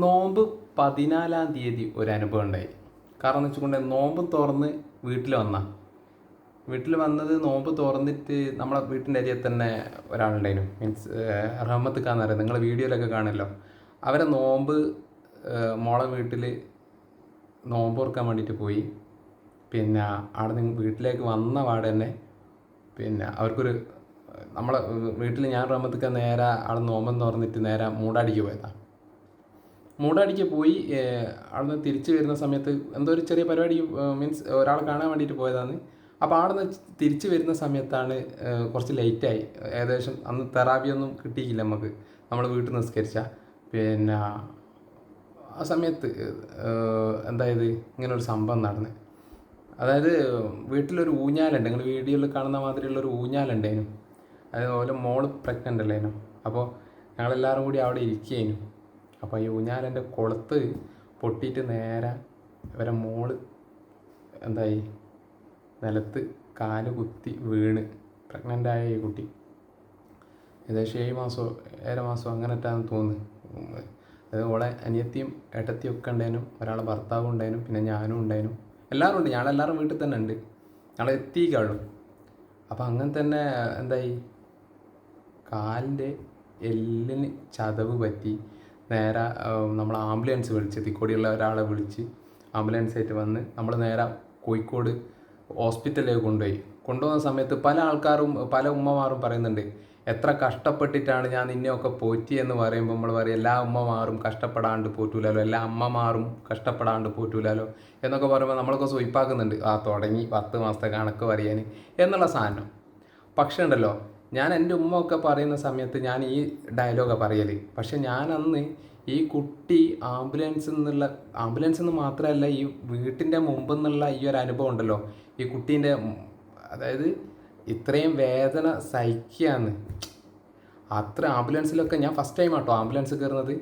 നോമ്പ് പതിനാലാം തീയതി ഒരു അനുഭവം ഉണ്ടായി. കാരണം എന്ന് നോമ്പ് തുറന്ന് വീട്ടിൽ വന്ന. വീട്ടിൽ വന്നത് നോമ്പ് തുറന്നിട്ട് നമ്മളെ വീട്ടിന്റെ അരിയെ തന്നെ ഒരാളുണ്ടായിരുന്നു. മീൻസ് റഹ്മത്ത് ഖാൻ പറയുന്നത് നിങ്ങൾ വീഡിയോയിലൊക്കെ കാണുമല്ലോ. അവരെ നോമ്പ് മോളെ വീട്ടിൽ നോമ്പ് ഓർക്കാൻ വേണ്ടിയിട്ട് പോയി. പിന്നെ അവിടെ നിന്ന് വീട്ടിലേക്ക് വന്ന പാടെ തന്നെ പിന്നെ അവർക്കൊരു നമ്മളെ വീട്ടിൽ ഞാൻ റഹ്മത്ത് ഖാൻ നേരെ അവിടെ നോമ്പെന്ന് തുറന്നിട്ട് നേരെ മൂടാടിക്ക് പോയതാണ് മൂടാടിക്ക് പോയി അവിടുന്ന് തിരിച്ചു വരുന്ന സമയത്ത് എന്തോ ഒരു ചെറിയ പരിപാടി മീൻസ് ഒരാളെ കാണാൻ വേണ്ടിയിട്ട് പോയതാണ് അപ്പോൾ അവിടുന്ന് തിരിച്ചു വരുന്ന സമയത്താണ് കുറച്ച് ലേറ്റായി ഏകദേശം അന്ന് തെറാപ്പിയൊന്നും കിട്ടിയില്ല നമുക്ക്. നമ്മൾ വീട്ടിൽ നിസ്കരിച്ച. പിന്നെ ആ സമയത്ത് എന്തായത് ഇങ്ങനെ ഒരു സംഭവം നടന്ന്. അതായത് വീട്ടിലൊരു ഊഞ്ഞാലുണ്ട്. നിങ്ങൾ വീഡിയോയിൽ കാണുന്ന മാതിരിയുള്ള ഒരു അതായത് ഓരോ മോൾ പ്രഗ്നന്റ് അല്ലേനു. അപ്പോൾ ഞങ്ങളെല്ലാവരും കൂടി അവിടെ ഇരിക്കുകയായിരുന്നു അപ്പോൾ ഈ ഊഞ്ഞാലിന്റെ കൊളുത്ത് പൊട്ടിയിട്ട് നേരെ ഇവരെ മോൾ എന്തായി? നിലത്ത് കാൽ കുത്തി വീണ്. പ്രഗ്നന്റ് ആയ ഈ കുട്ടി. ഏകദേശം ഏഴ് മാസമോ ഏഴര മാസമോ അങ്ങനെറ്റാന്ന് തോന്നുന്നു. അത് ഓളെ അനിയത്തിയും ഏട്ടത്തിയും ഒക്കെ ഉണ്ടായിരുന്നു ഒരാളെ ഭർത്താവും ഉണ്ടായിരുന്നു പിന്നെ ഞാനും ഉണ്ടായിരുന്നു എല്ലാവരും ഉണ്ട്. ഞങ്ങളെല്ലാവരും വീട്ടിൽ തന്നെ ഉണ്ട്. ഞങ്ങളെ എത്തിക്കാളും അപ്പോൾ അങ്ങനെ തന്നെ എന്തായി? കാലിന്റെ എല്ലിന് ചതവ് പറ്റി. നേരെ നമ്മൾ ആംബുലൻസ് വിളിച്ച് തിക്കോടിയുള്ള ഒരാളെ വിളിച്ച് ആംബുലൻസ് ആയിട്ട് വന്ന് നമ്മൾ നേരെ കോഴിക്കോട് ഹോസ്പിറ്റലിലേക്ക് കൊണ്ടുപോയി. കൊണ്ടുപോകുന്ന സമയത്ത് പല ആൾക്കാരും പല ഉമ്മമാരും പറയുന്നുണ്ട് എത്ര കഷ്ടപ്പെട്ടിട്ടാണ് ഞാൻ നിന്നെയൊക്കെ പോറ്റി എന്ന് പറയുമ്പോൾ നമ്മൾ പറയും എല്ലാ ഉമ്മമാരും കഷ്ടപ്പെടാണ്ട് പോറ്റൂലല്ലോ എല്ലാ അമ്മമാരും കഷ്ടപ്പെടാണ്ട് പോറ്റൂലല്ലോ എന്നൊക്കെ പറയുമ്പോൾ നമ്മളൊക്കെ സ്വയിപ്പാക്കുന്നുണ്ട് ആ തുടങ്ങി പത്ത് മാസത്തെ കണക്ക് പറയാൻ എന്നുള്ള സാധനം. പക്ഷേ ഉണ്ടല്ലോ ഞാൻ എന്റെ ഉമ്മ ഒക്കെ പറയുന്ന സമയത്ത് ഞാൻ ഈ ഡയലോഗാണ് പറയൽ പക്ഷെ ഞാൻ അന്ന് ഈ കുട്ടി ആംബുലൻസിൽ നിന്നുള്ള ആംബുലൻസ് എന്ന് മാത്രമല്ല ഈ വീട്ടിന്റെ മുമ്പിൽ നിന്നുള്ള ഈ ഒരു അനുഭവം ഉണ്ടല്ലോ. ഈ കുട്ടീന്റെ അതായത് ഇത്രയും വേദന സഹിക്കുകയാണ് അത്ര ആംബുലൻസിലൊക്കെ ഞാൻ ഫസ്റ്റ് ടൈം ആട്ടോ ആംബുലൻസ് കയറുന്നത്.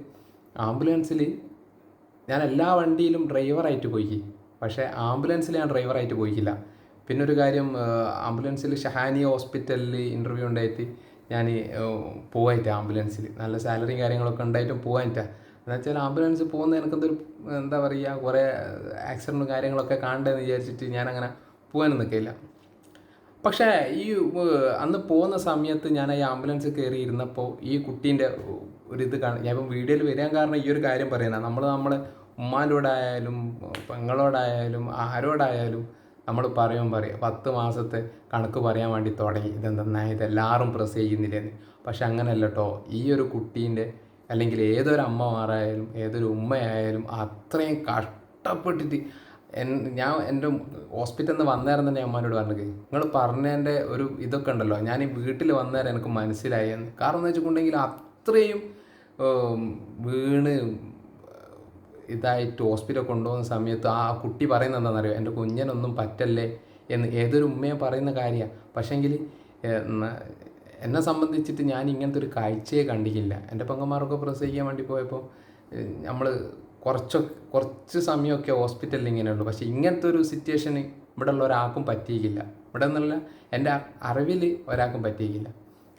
ആംബുലൻസിൽ ഞാൻ എല്ലാ വണ്ടിയിലും ഡ്രൈവറായിട്ട് പോയി. പക്ഷേ ആംബുലൻസിൽ ഞാൻ ഡ്രൈവറായിട്ട് പോയിക്കില്ല പിന്നെ ഒരു കാര്യം ആംബുലൻസിൽ ഷഹാനി ഹോസ്പിറ്റലിൽ ഇന്റർവ്യൂ ഉണ്ടായിട്ട് ഞാൻ പോവായിട്ട് ആംബുലൻസിൽ നല്ല സാലറിയും കാര്യങ്ങളൊക്കെ ഉണ്ടായിട്ടും പോവാനിട്ടാണ് എന്ന് വെച്ചാൽ ആംബുലൻസ് പോകുന്ന എനിക്കെന്തൊരു എന്താ പറയുക കുറേ ആക്സിഡന്റും കാര്യങ്ങളൊക്കെ കാണണ്ടെന്ന് വിചാരിച്ചിട്ട് ഞാനങ്ങനെ പോകാനും നിൽക്കില്ല പക്ഷേ ഈ അന്ന് പോകുന്ന സമയത്ത് ഞാൻ ഈ ആംബുലൻസ് കയറി ഇരുന്നപ്പോൾ ഈ കുട്ടീന്റെ ഒരു ഇത് കാണും ഞാൻ വീഡിയോയിൽ വരാൻ കാരണം ഈ ഒരു കാര്യം പറയുന്നത് നമ്മൾ നമ്മൾ ഉമ്മാനോടായാലും പെങ്ങളോടായാലും ആരോടായാലും നമ്മൾ പറയും പറയും പത്ത് മാസത്തെ കണക്ക് പറയാൻ വേണ്ടി തുടങ്ങി. ഇതെന്തെന്നാ? ഇതെല്ലാവരും പ്രസ് ചെയ്യുന്നില്ലെന്ന്. പക്ഷെ അങ്ങനെയല്ല കേട്ടോ ഈ ഒരു കുട്ടീന്റെ അല്ലെങ്കിൽ ഏതൊരു അമ്മമാരായാലും ഏതൊരു ഉമ്മയായാലും അത്രയും കഷ്ടപ്പെട്ടിട്ട് എൻ ഞാൻ എന്റെ ഹോസ്പിറ്റലിൽ നിന്ന് വന്നേരം തന്നെ അമ്മാനോട് പറഞ്ഞത് നിങ്ങൾ പറഞ്ഞതിന്റെ ഒരു ഇതൊക്കെ ഉണ്ടല്ലോ. ഞാൻ ഈ വീട്ടിൽ വന്നേരം എനിക്ക് മനസ്സിലായി എന്ന്. കാരണം എന്ന് വെച്ചിട്ടുണ്ടെങ്കിൽ അത്രയും വീണ് ഇതായിട്ട് ഹോസ്പിറ്റലിൽ കൊണ്ടുപോകുന്ന സമയത്ത് ആ കുട്ടി പറയുന്നത് എന്താണെന്നറിയോ? എന്റെ കുഞ്ഞനൊന്നും പറ്റല്ലേ? എന്ന് ഏതൊരു ഉമ്മയും പറയുന്ന കാര്യമാണ് പക്ഷേങ്കിൽ എന്നെ സംബന്ധിച്ചിട്ട് ഞാൻ ഇങ്ങനത്തെ ഒരു കാഴ്ചയെ കണ്ടിട്ടില്ല. എന്റെ പെങ്ങന്മാരൊക്കെ പ്രസവിക്കാൻ വേണ്ടി പോയപ്പോൾ നമ്മൾ കുറച്ച് കുറച്ച് സമയമൊക്കെ ഹോസ്പിറ്റലിൽ ഇങ്ങനെയുള്ളൂ പക്ഷേ ഇങ്ങനത്തെ ഒരു സിറ്റുവേഷൻ ഇവിടെ ഉള്ള ഒരാൾക്കും പറ്റിയിട്ടില്ല. ഇവിടെ നിന്നുള്ള എന്റെ അറിവിൽ ഒരാൾക്കും പറ്റിയിട്ടില്ല.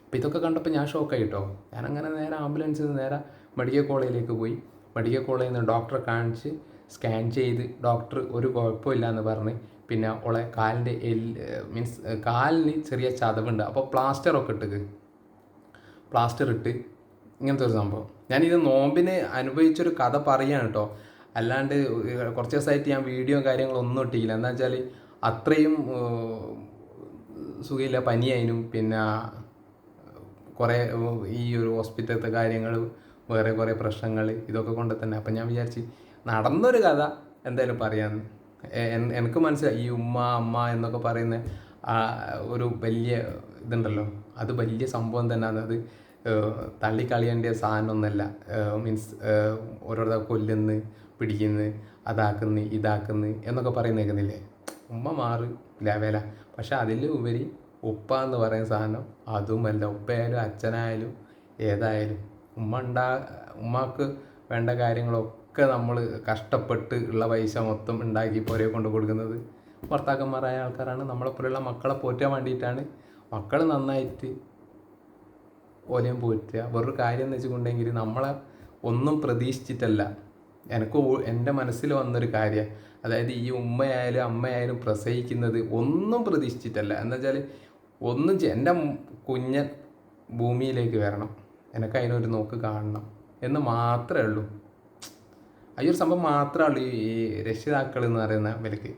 അപ്പോൾ ഇതൊക്കെ കണ്ടപ്പോൾ ഞാൻ ഷോക്കായി കേട്ടോ. ഞാനങ്ങനെ നേരെ ആംബുലൻസിൽ നിന്ന് നേരെ മെഡിക്കൽ കോളേജിലേക്ക് പോയി. മെഡിക്കൽ കോളേജിൽ നിന്ന് ഡോക്ടറെ കാണിച്ച് സ്കാൻ ചെയ്ത് ഡോക്ടർ ഒരു കുഴപ്പമില്ല എന്ന് പറഞ്ഞ് പിന്നെ ഓളെ കാലിന്റെ എല്ല് മീൻസ് കാലിന് ചെറിയ ചതവുണ്ട്. അപ്പോൾ പ്ലാസ്റ്റർ ഒക്കെ ഇട്ടത് പ്ലാസ്റ്റർ ഇട്ട് ഇങ്ങനത്തെ ഒരു സംഭവം. ഞാനിത് നോമ്പിന് അനുഭവിച്ചൊരു കഥ പറയുകയാണ് കേട്ടോ. അല്ലാണ്ട് കുറച്ച് ദിവസമായിട്ട് ഞാൻ വീഡിയോ കാര്യങ്ങളൊന്നും ഇട്ടിക്കില്ല എന്താ വെച്ചാൽ അത്രയും സുഖമില്ല പനിയായിരുന്നു പിന്നെ കുറേ ഈ ഒരു ഹോസ്പിറ്റലത്തെ കാര്യങ്ങൾ വേറെ കുറേ പ്രശ്നങ്ങൾ ഇതൊക്കെ കൊണ്ട് തന്നെ. അപ്പം ഞാൻ വിചാരിച്ച് നടന്നൊരു കഥ എന്തായാലും പറയാമെന്ന് എനിക്ക് മനസ്സിലായി. ഈ ഉമ്മ അമ്മ എന്നൊക്കെ പറയുന്ന ഒരു വലിയ ഇതുണ്ടല്ലോ. അത് വലിയ സംഭവം തന്നെയാണ് അത് സാധനം സാധനമൊന്നുമല്ല. മീൻസ് ഓരോരുത്തർ കൊല്ലുന്ന് പിടിക്കുന്നു അതാക്കുന്നു ഇതാക്കുന്നു എന്നൊക്കെ പറയുന്ന പറയുന്നേക്കുന്നില്ലേ ഉമ്മ മാറി ലവേല പക്ഷെ അതിൽ ഉപരി ഉപ്പ എന്ന് പറയുന്ന സാധനം അതും അല്ല ഉപ്പയായാലും അച്ഛനായാലും ഏതായാലും. ഉമ്മ ഉണ്ടാ ഉമ്മക്ക് വേണ്ട കാര്യങ്ങളൊക്കെ നമ്മൾ കഷ്ടപ്പെട്ട് ഉള്ള പൈസ മൊത്തം ഉണ്ടാക്കി പോരെ കൊണ്ട് കൊടുക്കുന്നത്. ഭർത്താക്കന്മാരായ ആൾക്കാരാണ്. നമ്മളെപ്പോലെയുള്ള മക്കളെ പോറ്റാൻ വേണ്ടിയിട്ടാണ്. മക്കൾ നന്നായിട്ട് ഓലയും പോറ്റുക. വേറൊരു കാര്യം എന്ന് വെച്ചിട്ടുണ്ടെങ്കിൽ നമ്മളെ ഒന്നും പ്രതീക്ഷിച്ചിട്ടല്ല. എനിക്ക് എന്റെ മനസ്സിൽ വന്നൊരു കാര്യം. അതായത് ഈ ഉമ്മയായാലും അമ്മയായാലും പ്രസവിക്കുന്നത് ഒന്നും പ്രതീക്ഷിച്ചിട്ടല്ല. എന്ന് വെച്ചാൽ ഒന്നും എന്റെ കുഞ്ഞൻ ഭൂമിയിലേക്ക് വരണം. എനിക്ക് അതിനൊരു നോക്ക് കാണണം എന്ന് മാത്രമേ ഉള്ളൂ. ഈ ഒരു സംഭവം മാത്രമേ ഉള്ളൂ ഈ രക്ഷിതാക്കൾ എന്ന് പറയുന്ന വിലക്ക്.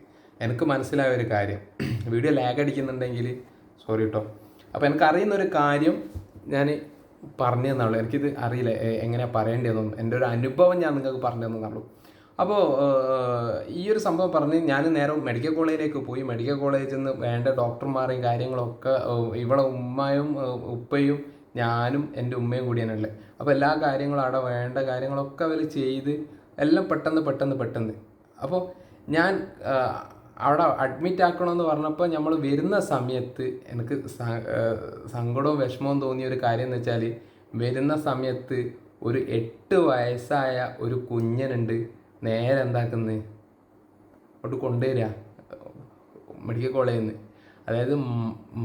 എനിക്ക് മനസ്സിലായ ഒരു കാര്യം. വീഡിയോ ലാഗ് അടിക്കുന്നുണ്ടെങ്കിൽ സോറി കേട്ടോ അപ്പോൾ എനിക്ക് അറിയുന്ന ഒരു കാര്യം ഞാൻ പറഞ്ഞു തന്നുള്ളൂ എനിക്കിത് അറിയില്ല എങ്ങനെയാണ് എങ്ങനെയാ പറയേണ്ടതെന്നും. എന്റെ ഒരു അനുഭവം ഞാൻ നിങ്ങൾക്ക് പറഞ്ഞു തന്നുള്ളൂ അപ്പോൾ ഈ ഒരു സംഭവം പറഞ്ഞ് ഞാൻ നേരെ മെഡിക്കൽ കോളേജിലേക്ക് പോയി. മെഡിക്കൽ കോളേജിൽ നിന്ന് വേണ്ട ഡോക്ടർമാരെയും കാര്യങ്ങളൊക്കെ ഇവളെ ഉമ്മയും ഉപ്പയും ഞാനും എന്റെ ഉമ്മയും കൂടിയാണ് ഉള്ളത് അപ്പോൾ എല്ലാ കാര്യങ്ങളും അവിടെ വേണ്ട കാര്യങ്ങളൊക്കെ അവർ ചെയ്ത് എല്ലാം പെട്ടെന്ന് പെട്ടെന്ന് പെട്ടെന്ന്. അപ്പോൾ ഞാൻ അവിടെ അഡ്മിറ്റ് ആക്കണമെന്ന് പറഞ്ഞപ്പോൾ നമ്മൾ വരുന്ന സമയത്ത് എനിക്ക് സങ്കടവും വിഷമവും തോന്നിയ ഒരു കാര്യം എന്ന് വെച്ചാൽ വരുന്ന സമയത്ത് ഒരു എട്ട് വയസ്സായ ഒരു കുഞ്ഞനുണ്ട്. നേരെ എന്താക്കുന്നത് അങ്ങോട്ട് കൊണ്ടുവരിക. മെഡിക്കൽ കോളേജിൽ നിന്ന്. അതായത്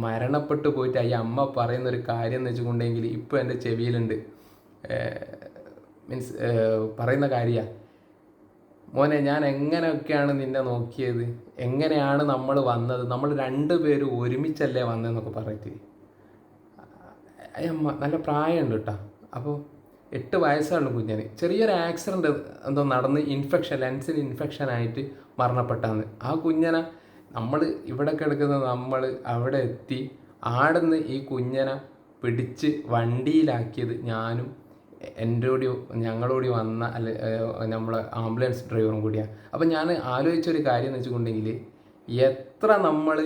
മരണപ്പെട്ടു പോയിട്ട് ഈ അമ്മ പറയുന്ന ഒരു കാര്യം എന്ന് വെച്ചുകൊണ്ടെങ്കിൽ ഇപ്പോൾ എന്റെ ചെവിയിലുണ്ട്. മീൻസ് പറയുന്ന കാര്യമാണ് മോനെ ഞാൻ എങ്ങനെയൊക്കെയാണ് നിന്നെ നോക്കിയത്? എങ്ങനെയാണ് നമ്മൾ വന്നത്? നമ്മൾ രണ്ടുപേരും ഒരുമിച്ചല്ലേ വന്നതെന്നൊക്കെ പറഞ്ഞിട്ട് അമ്മ നല്ല പ്രായമുണ്ട് കേട്ടോ. അപ്പോൾ എട്ട് വയസ്സാണ് കുഞ്ഞിന്. ചെറിയൊരു ആക്സിഡന്റ് എന്തോ നടന്ന് ഇൻഫെക്ഷൻ ലെൻസിന് ഇൻഫെക്ഷൻ ആയിട്ട് മരണപ്പെട്ടാന്ന്. ആ കുഞ്ഞനെ നമ്മൾ ഇവിടെ കിടക്കുന്ന നമ്മൾ അവിടെ എത്തി ആടുന്ന് ഈ കുഞ്ഞനെ പിടിച്ച് വണ്ടിയിലാക്കിയത് ഞാനും എന്റെ കൂടി ഞങ്ങളോടി വന്ന അല്ലെ നമ്മളെ ആംബുലൻസ് ഡ്രൈവറും കൂടിയാണ് അപ്പം ഞാൻ ആലോചിച്ചൊരു കാര്യം എന്ന് വെച്ചിട്ടുണ്ടെങ്കിൽ എത്ര നമ്മൾ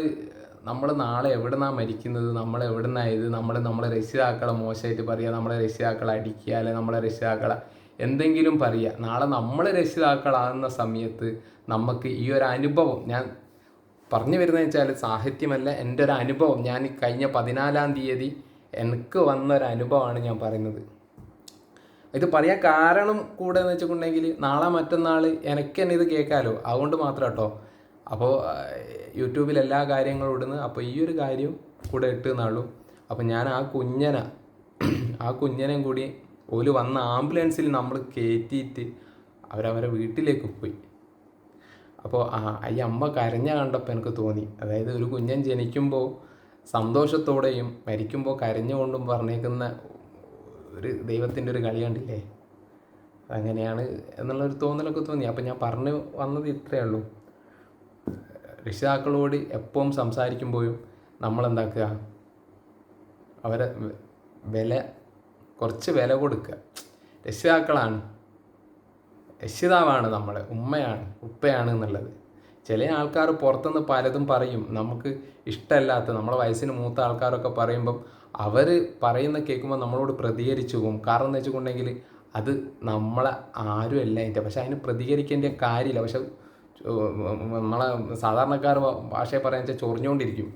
നമ്മൾ നാളെ എവിടെ നിന്നാണ് മരിക്കുന്നത് നമ്മൾ എവിടെ നിന്നായത് നമ്മൾ നമ്മളെ രക്ഷിതാക്കളെ മോശമായിട്ട് പറയുക നമ്മളെ രക്ഷിതാക്കളെ അടിക്കുക അല്ലെ നമ്മളെ രക്ഷിതാക്കളെ എന്തെങ്കിലും പറയുക നാളെ നമ്മൾ രക്ഷിതാക്കളാകുന്ന സമയത്ത് നമുക്ക് ഈ ഒരു അനുഭവം ഞാൻ പറഞ്ഞു വരുന്നത് വെച്ചാൽ സാഹിത്യമല്ല എന്റെ ഒരു അനുഭവം ഞാൻ കഴിഞ്ഞ പതിനാലാം തീയതി എനിക്ക് വന്ന ഒരു അനുഭവമാണ് ഞാൻ പറയുന്നത്. ഇത് പറയാൻ കാരണം കൂടെ എന്ന് വെച്ചിട്ടുണ്ടെങ്കിൽ നാളെ മറ്റന്നാൾ എനിക്ക് തന്നെ ഇത് കേൾക്കാമല്ലോ അതുകൊണ്ട് മാത്രം കേട്ടോ. അപ്പോൾ യൂട്യൂബിൽ എല്ലാ കാര്യങ്ങളും ഇടുന്നു. അപ്പോൾ ഈ ഒരു കാര്യം കൂടെ ഇട്ടുന്നുള്ളൂ അപ്പോൾ ഞാൻ ആ കുഞ്ഞന ആ കുഞ്ഞനെയും കൂടി ഓൽ വന്ന ആംബുലൻസിൽ നമ്മൾ കയറ്റിയിട്ട് അവരവരെ വീട്ടിലേക്ക് പോയി. അപ്പോൾ ഈ അമ്മ കരഞ്ഞ കണ്ടപ്പോൾ എനിക്ക് തോന്നി. അതായത് ഒരു കുഞ്ഞൻ ജനിക്കുമ്പോൾ സന്തോഷത്തോടെയും മരിക്കുമ്പോൾ കരഞ്ഞുകൊണ്ടും പറഞ്ഞേക്കുന്ന ഒരു ദൈവത്തിന്റെ ഒരു കളി കണ്ടില്ലേ? അങ്ങനെയാണ് എന്നുള്ളൊരു തോന്നലൊക്കെ തോന്നി. അപ്പം ഞാൻ പറഞ്ഞു വന്നത് ഇത്രയേ ഉള്ളൂ. രക്ഷിതാക്കളോട് എപ്പോഴും സംസാരിക്കുമ്പോഴും നമ്മളെന്താക്കുക? അവരെ വില കുറച്ച് വില കൊടുക്കുക. രക്ഷിതാക്കളാണ്. രക്ഷിതാവാണ് നമ്മൾ ഉമ്മയാണ് ഉപ്പയാണ് എന്നുള്ളത്. ചില ആൾക്കാർ പുറത്തുനിന്ന് പലതും പറയും. നമുക്ക് ഇഷ്ടമല്ലാത്ത നമ്മളെ വയസ്സിന് മൂത്ത ആൾക്കാരൊക്കെ പറയുമ്പം അവർ പറയുന്ന കേൾക്കുമ്പോൾ നമ്മളോട് പ്രതികരിച്ചു പോകും. കാരണം എന്ന് വെച്ചിട്ടുണ്ടെങ്കിൽ അത് നമ്മളെ ആരും അല്ല അതിന്റെ പക്ഷെ അതിന് പ്രതികരിക്കേണ്ട കാര്യമില്ല. പക്ഷെ നമ്മളെ സാധാരണക്കാർ ഭാഷയെ പറയാൻ വെച്ചാൽ ചൊറിഞ്ഞുകൊണ്ടിരിക്കും.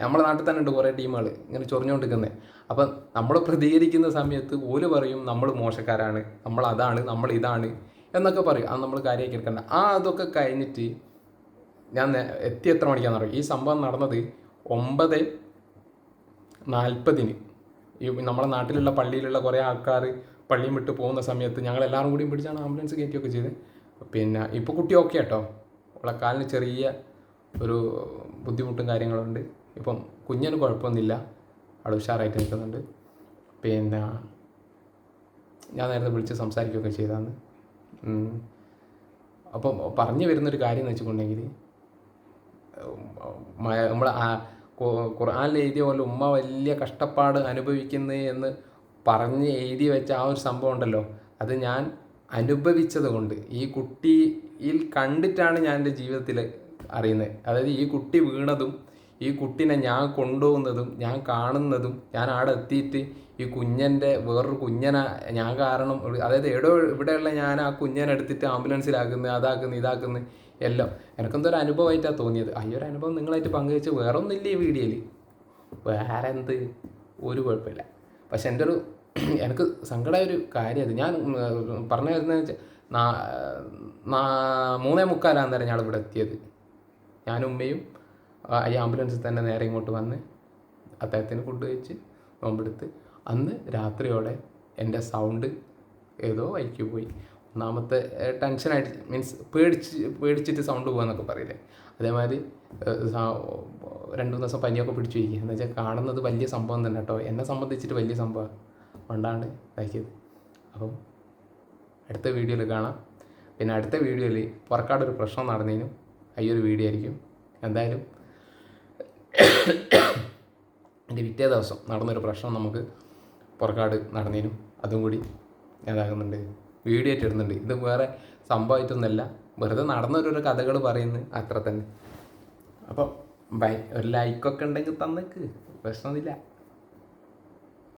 നമ്മളെ നാട്ടിൽ തന്നെ ഉണ്ട് കുറേ ടീമുകൾ ഇങ്ങനെ ചൊറിഞ്ഞുകൊണ്ടിരിക്കുന്നത് അപ്പം നമ്മൾ പ്രതികരിക്കുന്ന സമയത്ത് ഓൽ പറയും നമ്മൾ മോശക്കാരാണ് നമ്മൾ അതാണ് നമ്മൾ ഇതാണ്. എന്നൊക്കെ പറയും. അത് നമ്മൾ കാര്യമാക്കി എടുക്കണ്ട. ആ അതൊക്കെ കഴിഞ്ഞിട്ട് ഞാൻ എത്തി എത്ര മണിക്കാന്ന് പറയും ഈ സംഭവം നടന്നത് ഒമ്പത് നാൽപ്പതിന് ഈ നമ്മുടെ നാട്ടിലുള്ള പള്ളിയിലുള്ള കുറേ ആൾക്കാർ പള്ളിയും വിട്ട് പോകുന്ന സമയത്ത് ഞങ്ങൾ എല്ലാവരും കൂടിയും പിടിച്ചാണ് ആംബുലൻസ് കയറ്റിയൊക്കെ ചെയ്ത്. പിന്നെ ഇപ്പോൾ കുട്ടി ഓക്കെ കേട്ടോ അവളെ കാലിന് ചെറിയ ഒരു ബുദ്ധിമുട്ടും കാര്യങ്ങളുണ്ട്. ഇപ്പം കുഞ്ഞിന് കുഴപ്പമൊന്നുമില്ല. അവിടെ ഉഷാറായിട്ട് നിൽക്കുന്നുണ്ട്. പിന്നെ ഞാൻ നേരത്തെ വിളിച്ച് സംസാരിക്കുകയൊക്കെ ചെയ്താണ് അപ്പം പറഞ്ഞു വരുന്നൊരു കാര്യം എന്ന് വെച്ചിട്ടുണ്ടെങ്കിൽ നമ്മൾ ഖുർആനിൽ എഴുതിയ പോലെ ഉമ്മ വലിയ കഷ്ടപ്പാട് അനുഭവിക്കുന്നത് എന്ന് പറഞ്ഞ് എഴുതി വെച്ച ആ ഒരു സംഭവം ഉണ്ടല്ലോ. അത് ഞാൻ അനുഭവിച്ചത് കൊണ്ട് ഈ കുട്ടിയിൽ കണ്ടിട്ടാണ് ഞാൻ എന്റെ ജീവിതത്തിൽ അറിയുന്നത്. അതായത് ഈ കുട്ടി വീണതും ഈ കുട്ടീനെ ഞാൻ കൊണ്ടുപോകുന്നതും ഞാൻ കാണുന്നതും ഞാൻ അവിടെ എത്തിയിട്ട് ഈ കുഞ്ഞന്റെ വേറൊരു കുഞ്ഞനെ ഞാൻ കാരണം അതായത് എവിടെ ഇവിടെയുള്ള ഞാൻ ആ കുഞ്ഞനെ എടുത്തിട്ട് ആംബുലൻസിലാക്കുന്നു അതാക്കുന്നു ഇതാക്കുന്നു എല്ലാം. എനിക്കെന്തോ ഒരു അനുഭവമായിട്ടാണ് തോന്നിയത്. ആ ഒരു അനുഭവം നിങ്ങളായിട്ട് പങ്കുവെച്ച് വേറെ ഒന്നുമില്ല ഈ വീഡിയോയിൽ. വേറെ എന്ത് ഒരു കുഴപ്പമില്ല. പക്ഷെ എന്റെ ഒരു എനിക്ക് സങ്കടമായ ഒരു കാര്യം ഞാൻ പറഞ്ഞു വരുന്നത് വെച്ചാൽ മൂന്നേ മുക്കാലാന്നേരം ഞാൻ ഇവിടെ എത്തിയത്. ഞാനും ഉമ്മയും ഈ ആംബുലൻസ് തന്നെ നേരെ ഇങ്ങോട്ട് വന്ന് അദ്ദേഹത്തിന് ഫുഡ് കഴിച്ച് നോമ്പെടുത്ത് അന്ന് രാത്രിയോടെ എന്റെ സൗണ്ട് ഏതോ വൈക്ക് പോയി. ഒന്നാമത്തെ ടെൻഷനായിട്ട് മീൻസ് പേടിച്ച് പേടിച്ചിട്ട് സൗണ്ട് പോകുക പറയില്ലേ? അതേമാതിരി രണ്ട് മൂന്ന് ദിവസം പനിയൊക്കെ പിടിച്ചു വയ്ക്കുക എന്ന് വെച്ചാൽ കാണുന്നത് വലിയ സംഭവം തന്നെ കേട്ടോ. എന്നെ സംബന്ധിച്ചിട്ട് വലിയ സംഭവം. കൊണ്ടാണ് ഇതാക്കിയത്. അപ്പം അടുത്ത വീഡിയോയിൽ കാണാം. പിന്നെ അടുത്ത വീഡിയോയിൽ പുറക്കാടൊരു പ്രശ്നം നടന്നതിനും അയ്യൊരു വീഡിയോ ആയിരിക്കും. എന്തായാലും എന്റെ പിറ്റേ ദിവസം നടന്നൊരു പ്രശ്നം നമുക്ക് പുറക്കാട് നടന്നതിനും അതും കൂടി ഇതാകുന്നുണ്ട്. വീഡിയോ ആയിട്ട് ഇത് വേറെ സംഭവമായിട്ടൊന്നുമല്ല. വെറുതെ നടന്നൊരു കഥകൾ പറയുന്നു. അത്ര തന്നെ. അപ്പം ബൈ ഒരു ലൈക്കൊക്കെ ഉണ്ടെങ്കിൽ തന്നേക്ക്. പ്രശ്നമൊന്നുമില്ല.